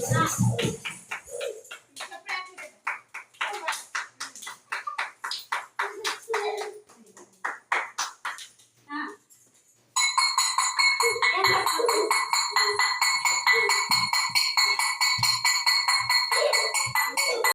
Yes.